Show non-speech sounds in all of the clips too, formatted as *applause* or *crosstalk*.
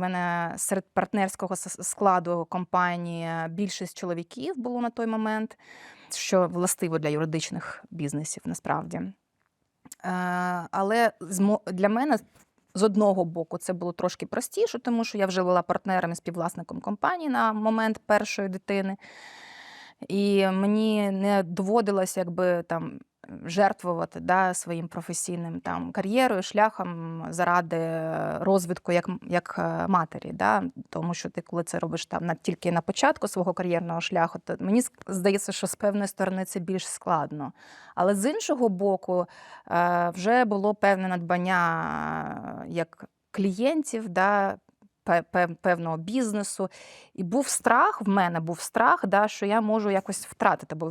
мене серед партнерського складу компанії більшість чоловіків було на той момент, що властиво для юридичних бізнесів насправді. Е, Але для мене з одного боку це було трошки простіше, тому що я вже була партнером і співвласником компанії на момент першої дитини. І мені не доводилося якби там жертвувати да, своїм професійним там кар'єрою, шляхом заради розвитку як, як е, матері. Да? Тому що ти, коли це робиш там на тільки на початку свого кар'єрного шляху, то мені здається, що з певної сторони це більш складно. Але з іншого боку, е, вже було певне надбання е, як клієнтів, да, певного бізнесу. І був страх, в мене був страх, да, що я можу якось втратити, бо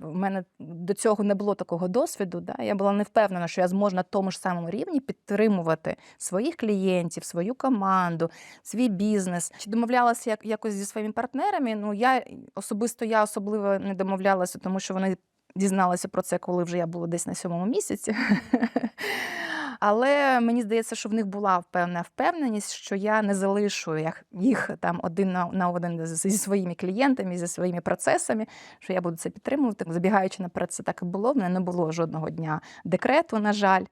в мене до цього не було такого досвіду. Да. Я була не впевнена, що я зможу на тому ж самому рівні підтримувати своїх клієнтів, свою команду, свій бізнес. Чи домовлялася як, якось зі своїми партнерами? Ну, я особисто я особливо не домовлялася, тому що вони дізналися про це, коли вже я була десь на сьомому місяці. *laughs* Але мені здається, що в них була певна впевненість, що я не залишу їх, там один на один зі своїми клієнтами, зі своїми процесами, що я буду це підтримувати. Забігаючи наперед, це так і було. В мене не було жодного дня декрету, на жаль.